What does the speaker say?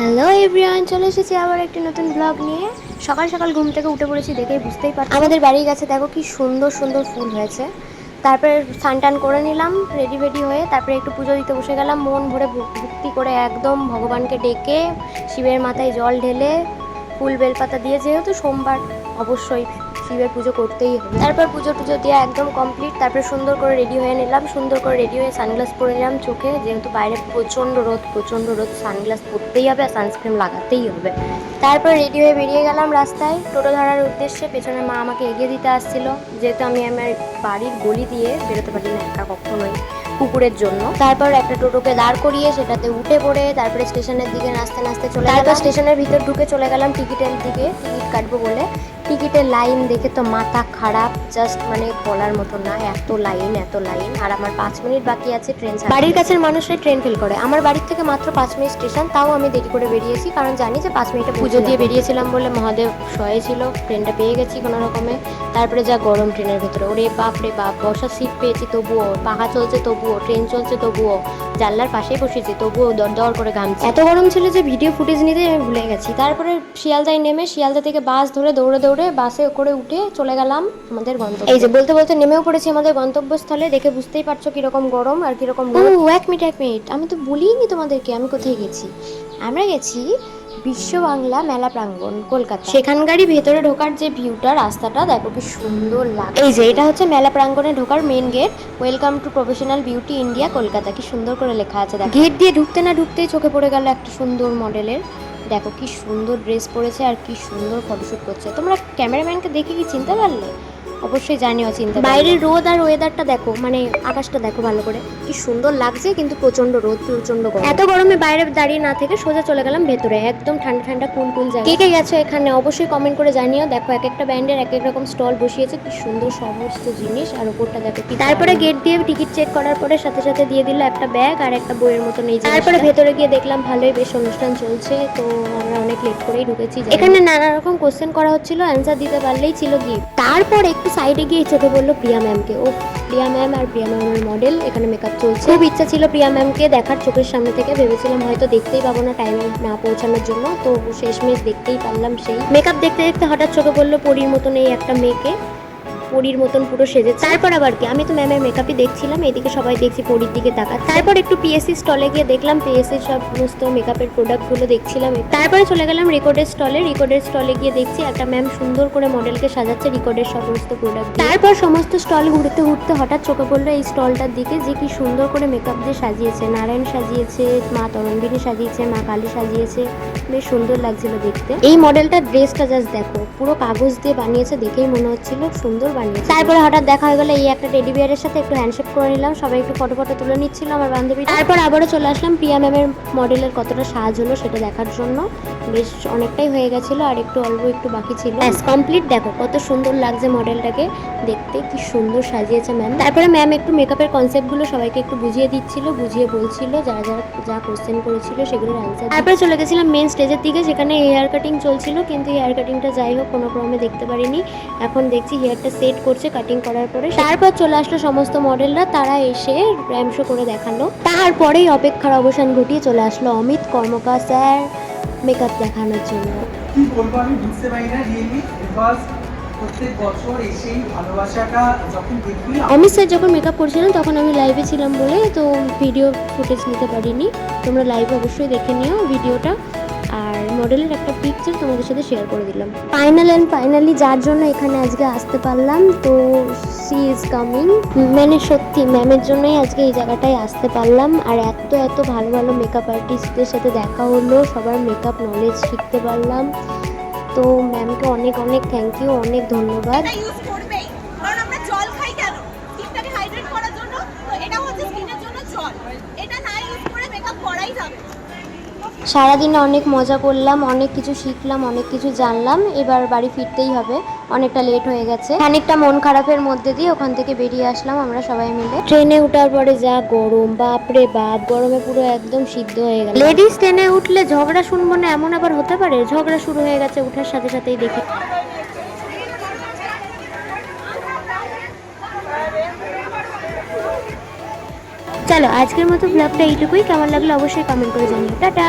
Hello everyone চলে এসেছি আবার একটি নতুন ব্লগ নিয়ে। সকাল সকাল ঘুম থেকে উঠে পড়েছি দেখেই বুঝতেই পারছি। আমাদের বাড়ির কাছে দেখো কি সুন্দর সুন্দর ফুল হয়েছে। তারপরে স্নান টান করে নিলাম রেডি রেডি হয়ে তারপরে একটু পুজো দিতে বসে গেলাম, মন ভরে ভক- ভক্তি করে একদম ভগবানকে ডেকে শিবের মাথায় জল ঢেলে ফুল বেলপাতা দিয়ে, যেহেতু সোমবার অবশ্যই শিবের পুজো করতেই হবে। তারপর পুজো টুজো দিয়ে একদম কমপ্লিট তারপর সুন্দর করে রেডি হয়ে নিলাম, সুন্দর করে রেডি হয়ে সানগ্লাস পরে নিলাম চোখে, যেহেতু বাইরে প্রচণ্ড রোদ প্রচণ্ড রোদ সানগ্লাস পরতেই হবে আর সানস্ক্রিন লাগাতেই হবে। তারপর রেডি হয়ে বেরিয়ে গেলাম রাস্তায়। টোটো ধরার উদ্দেশ্যে পেছনে মা আমাকে এগিয়ে দিতে আসছিল, যেহেতু আমি আমার বাড়ির গলি দিয়ে বেরোতে পারি না একা কখনোই। কুকুরের জন্য। তারপর একটা টোটোকে দাঁড় করিয়ে সেটাতে উঠে পড়ে, তারপরে স্টেশনের দিকে নাচতে নাচতে চলে তারপর স্টেশনের ভিতর ঢুকে চলে গেলাম টিকিটের দিকে, টিকিট কাটবো বলে। টিকিটের লাইন দেখে তো মাথা খারাপ। জাস্ট মানে বলার মতো না এত লাইন এত লাইন আর আমার পাঁচ মিনিট বাকি আছে ট্রেন বাড়ির কাছের মানুষরাই ট্রেন ফেল করে। আমার বাড়ির থেকে মাত্র পাঁচ মিনিট স্টেশন তাও আমি দেরি করে বেরিয়েছি কারণ জানি যে পাঁচ মিনিটে পুজো দিয়ে বেরিয়েছিলাম বলে মহাদেব শয়ে ছিল ট্রেনটা পেয়ে গেছি কোনো রকমে। তারপরে যা গরম ট্রেনের ভেতরে। ওরে বাপ রে বাপ বসার সিট পেয়েছি তবুও পাহা চলছে তবুও ট্রেন চলছে তবুও। জানলার পাশে বসেছি, তবুও দর করে ঘামছি। এত গরম ছিল যে ভিডিও ফুটেজ নিতে আমি ভুলে গেছি। তারপরে শিয়ালদায় নেমে, শিয়ালদা থেকে বাস ধরে দৌড়ে দৌড়ে বাসে করে উঠে চলে গেলাম আমাদের গন্তব্য। এই যে বলতে বলতে নেমেও পড়েছি আমাদের গন্তব্যস্থলে, দেখে বুঝতেই পারছ কীরকম গরম আর কীরকম ও, এক মিনিট এক মিনিট, আমি তো বলিনি তোমাদেরকে, আমি কোথায় গেছি? আমরা গেছি বিশ্ব বাংলা মেলা প্রাঙ্গণ কলকাতা। সেখানকারই ভেতরে ঢোকার যে ভিউটা রাস্তাটা দেখো কি সুন্দর লাগে এই যে এটা হচ্ছে মেলা প্রাঙ্গণে ঢোকার main gate welcome to professional beauty India Kolkata. কি সুন্দর করে লেখা আছে দেখো। গেট দিয়ে ঢুকতে না ঢুকতেই চোখে পড়ে গেল একটা সুন্দর মডেলের দেখো কি সুন্দর ড্রেস পরেছে আর কি সুন্দর ফটোশুট করছে। তোমরা ক্যামেরাম্যানকে দেখে কি চিনতে পারলে? অবশ্যই জানিও চিন্তা বাইরের রোদ আর ওয়েদারটা দেখো মানে আকাশটা দেখো ভালো করে। কি সুন্দর লাগছে কিন্তু প্রচণ্ড রোদ প্রচণ্ড গরম। এত গরমে বাইরে দাঁড়িয়ে না থেকে সোজা চলে গেলাম ভেতরে একদম ঠান্ডা ঠান্ডা কুল কুল জায়গা কে কে গেছো এখানে? অবশ্যই কমেন্ট করে জানিও। দেখো এক একটা ব্যান্ডের এক এক রকম স্টল বসিয়েছে কি সুন্দর সমস্ত জিনিস। আর ওপরটা দেখো কি তারপরে গেট দিয়ে টিকিট চেক করার পরে সাথে সাথে দিয়ে দিল একটা ব্যাগ আর একটা বইয়ের মতো নেই তারপরে ভেতরে গিয়ে দেখলাম ভালোই বেশ অনুষ্ঠান চলছে তো আমরা অনেক লেট করেই ঢুকেছি এখানে নানা রকম কোশ্চেন করা হচ্ছিল অ্যান্সার দিতে পারলেই ছিল গিফট তারপর একটু সাইডে গিয়ে চোখে বলল প্রিয়া ম্যামকে ও প্রিয়া ম্যাম আর প্রিয়া ম্যামের মডেল এখানে মেকআপ চলছে। খুব ইচ্ছা ছিল প্রিয়া ম্যামকে দেখার চোখের সামনে থেকে। ভেবেছিলাম হয়তো দেখতেই পাবো না টাইমে না পৌঁছানোর জন্য। তো শেষমেশ দেখতেই পারলাম সেই। মেকআপ দেখতে দেখতে হঠাৎ চোখে পড়ল পরীর মতন এই একটা মেয়েকে। পরীর মতন পুরো সেজেছে। তারপর আবার কি? আমি তো ম্যামের মেকআপই দেখছিলাম, এদিকে সবাই দেখছি পরীর দিকে তাকা তারপর একটু পিএসসি স্টলে গিয়ে দেখলাম পিএসসির সমস্ত মেকআপের প্রোডাক্টগুলো দেখছিলাম। তারপরে চলে গেলাম রেকর্ডের স্টলে রেকর্ডের স্টলে গিয়ে দেখছি একটা ম্যাম সুন্দর করে মডেলকে সাজাচ্ছে রেকর্ডের সমস্ত প্রোডাক্ট তারপর সমস্ত স্টল ঘুরতে ঘুরতে হঠাৎ চোখে পড়ল এই স্টলটার দিকে, যে কি সুন্দর করে মেকআপ দিয়ে সাজিয়েছে। নারায়ণ সাজিয়েছে, মা তরঙ্গিনী সাজিয়েছে, মা কালী সাজিয়েছে। বেশ সুন্দর লাগছিল দেখতে। এই মডেলটার ড্রেসটা জাস্ট দেখো, পুরো কাগজ দিয়ে বানিয়েছে দেখেই মনে হচ্ছিল সুন্দর বানিয়েছে। তারপরে হঠাৎ দেখা হয়ে গেলো, এই একটা টেডি বিয়ারের সাথে একটু হ্যান্ডশেক করে নিলাম। সবাই একটু ফটো ফটো তুলে নিচ্ছিল আমার বান্ধবী তারপর আবারও চলে আসলাম প্রিয়া ম্যামের মডেলের কতটা সাজ হলো সেটা দেখার জন্য। বেশ অনেকটাই হয়ে গেছিল, আর একটু অল্প একটু বাকি ছিল। ব্যাস কমপ্লিট দেখো, কত সুন্দর লাগছে মডেলটাকে দেখতে, কি সুন্দর সাজিয়েছে ম্যাম তারপরে ম্যাম একটু মেকআপের কনসেপ্টগুলো সবাইকে একটু বুঝিয়ে দিচ্ছিল, বুঝিয়ে বলছিল, যারা যারা যা কোশ্চেন করেছিল সেগুলোর অ্যান্সার তারপরে চলে গেছিলাম মেন স্টেজের দিকে, সেখানে হেয়ার কাটিং চলছিল, কিন্তু হেয়ার কাটিংটা যাই হোক, কোনো ক্রমে দেখতে পারিনি। এখন দেখছি হেয়ারটা সেট করছে কাটিং করার পরে। তারপর চলে আসলো সমস্ত মডেলরা তারা এসে র্যাম শো করে দেখাল। তারপরেই অপেক্ষার অবসান ঘটিয়ে চলে আসলো অমিত কর্মকার স্যার মেকআপ দেখানোর জন্য। কি বলব আমি বুঝতে পারি না রিয়েলি বিকজ প্রত্যেক বছর এসেই ভালোবাসাটা যখন দেখি অমিত স্যার যখন মেকআপ করছিলেন তখন আমি লাইভে ছিলাম বলে তো ভিডিও ফুটেজ নিতে পারিনি। তোমরা লাইভে অবশ্যই দেখে নিও ভিডিওটা মডেলের একটা পিকচার তোমাদের সাথে শেয়ার করে দিলাম। ফাইনাল অ্যান্ড ফাইনালি যার জন্য এখানে আজকে আসতে পারলাম, তো সি ইজ কামিং মানে সত্যি ম্যামের জন্যই আজকে এই জায়গাটায় আসতে পারলাম। আর এত এত ভালো ভালো মেকআপ আর্টিস্টদের সাথে দেখা হলো, সবার মেকআপ নলেজ শিখতে পারলাম। তো ম্যামকে অনেক অনেক থ্যাংক ইউ অনেক ধন্যবাদ। এটা হচ্ছে স্কিনের জন্য জল। এটা না ইউজ করে মেকআপ করাই যাবে। সারাদিনে অনেক মজা করলাম অনেক কিছু শিখলাম অনেক কিছু জানলাম। এবার বাড়ি ফিরতেই হবে অনেকটা লেট হয়ে গেছে। অনেকটা মন খারাপের মধ্যে দিয়ে ওখান থেকে বেরিয়ে আসলাম আমরা সবাই মিলে। ট্রেনে উঠার পরে যা গরম বাপরে বাপ গরমে পুরো একদম সিদ্ধ হয়ে গেল লেডিস ট্রেনে উঠলে ঝগড়া শুনব না এমন আবার হতে পারে? ঝগড়া শুরু হয়ে গেছে উঠার সাথে সাথেই দেখি। চলো আজকের মতো ব্লগটা এইটুকুই। কেমন লাগল অবশ্যই কমেন্ট করে জানিও। টাটা!